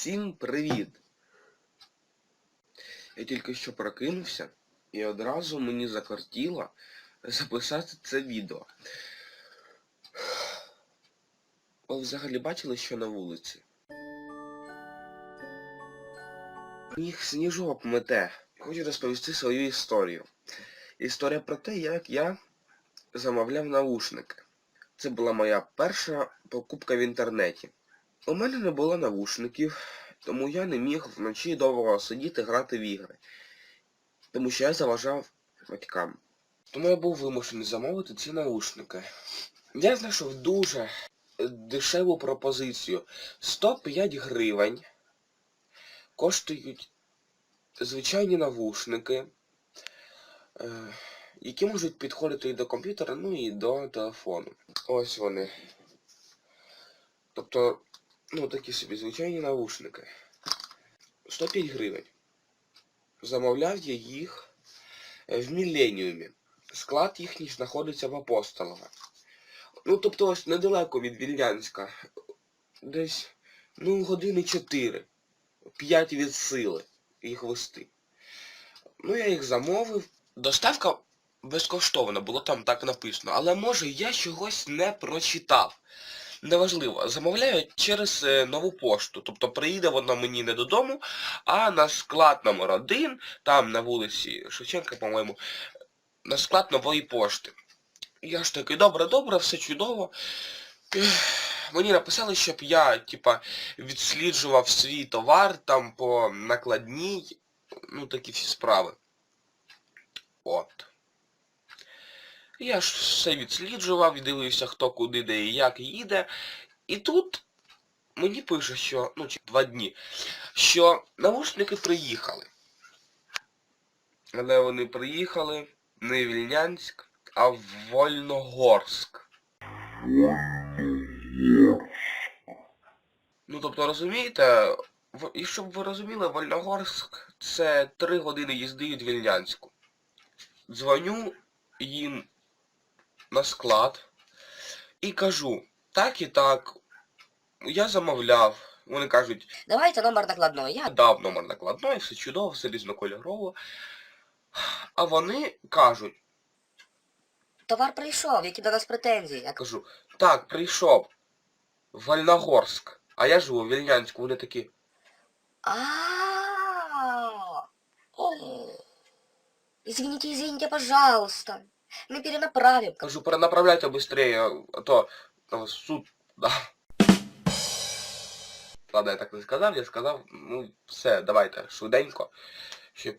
Всім привіт! Я тільки що прокинувся і одразу мені закортіло записати це відео. Ви взагалі бачили, що на вулиці? Їх сніжок мете. Хочу розповісти свою історію. Історія про те, як я замовляв наушники. Це була моя перша покупка в інтернеті. У мене не було навушників, тому я не міг вночі довго сидіти грати в ігри. Тому що я заважав батькам. Тому я був вимушений замовити ці наушники. Я знайшов дуже дешеву пропозицію. 105 гривень коштують звичайні навушники, е, які можуть підходити і до комп'ютера, ну і до телефону. Ось вони. Тобто, ну такі собі звичайні наушники. 105 гривень. Замовляв я їх е, в Міленіумі. Склад їхній знаходиться в Апостолове. Ну, тобто ось недалеко від Вільнянська. Десь, ну, години 4. 5 від сили їх вести. Ну, я їх замовив. Доставка безкоштовна, було там так написано. Але може я чогось не прочитав. Неважливо, замовляю через е, нову пошту. Тобто приїде вона мені не додому, а на склад номер 1, там на вулиці Шевченка, по-моєму, на склад нової пошти. Я ж такий, добре, добре, все чудово. Мені написали, щоб я, типа, відсліджував свій товар там по накладній, ну такі всі справи. От. Я ж все відсліджував, дивився, хто куди, де і як їде. І тут мені пише, що, ну, чи два дні, що навушники приїхали. Але вони приїхали не в Вільнянськ, а в Вольногорськ. Ну, тобто, розумієте, і щоб ви розуміли, Вольногорськ це три години їзди від Вільнянську. Дзвоню їм на склад і кажу, так і так, я замовляв. Вони кажуть, Давайте номер накладної. я дав номер накладної, все чудово, все різнокольорово. А вони кажуть, товар прийшов, які до нас претензії. Я кажу, так, прийшов Вольногорськ, а я живу в Вільнянську, вони такі, а Извините, извините, пожалуйста. Мы перенаправим. кажу, перенаправляйте быстрее, а то на вас суд, да. Ладно, я так не сказав, я сказав, ну все, давайте, швиденько, щоб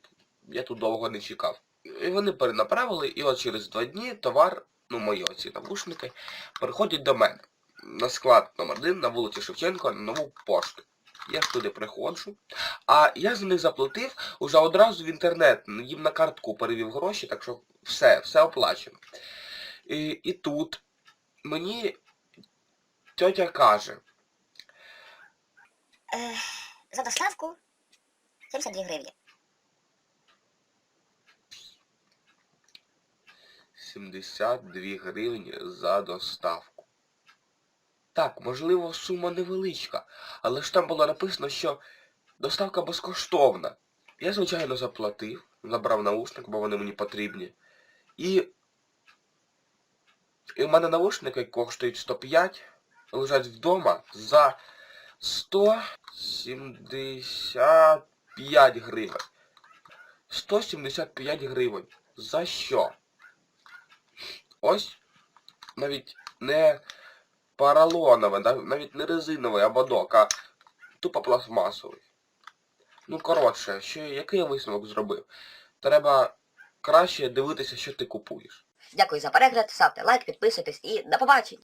я тут довго не чекав. І вони перенаправили, і от через два дні товар, ну мої оці навушники, переходять до мене. На склад номер 1 на вулиці Шевченка на нову пошту. Я ж туди приходжу. А я за них заплатив уже одразу в інтернет. Їм на картку перевів гроші, так що все, все оплачено. І, і тут мені тьотя каже, Е, за доставку 72 гривні. 72 гривні за доставку. Так, можливо, сума невеличка, але ж там було написано, що доставка безкоштовна. Я, звичайно, заплатив, забрав наушник, бо вони мені потрібні. І, і в мене наушники коштують 105, лежать вдома за 175 гривень. 175 гривень. За що? Ось навіть не поролонове, нав- навіть не резиновий ободок, а тупо пластмасовий. Ну, коротше, що, який я висновок зробив? Треба краще дивитися, що ти купуєш. Дякую за перегляд, ставте лайк, підписуйтесь і до побачення.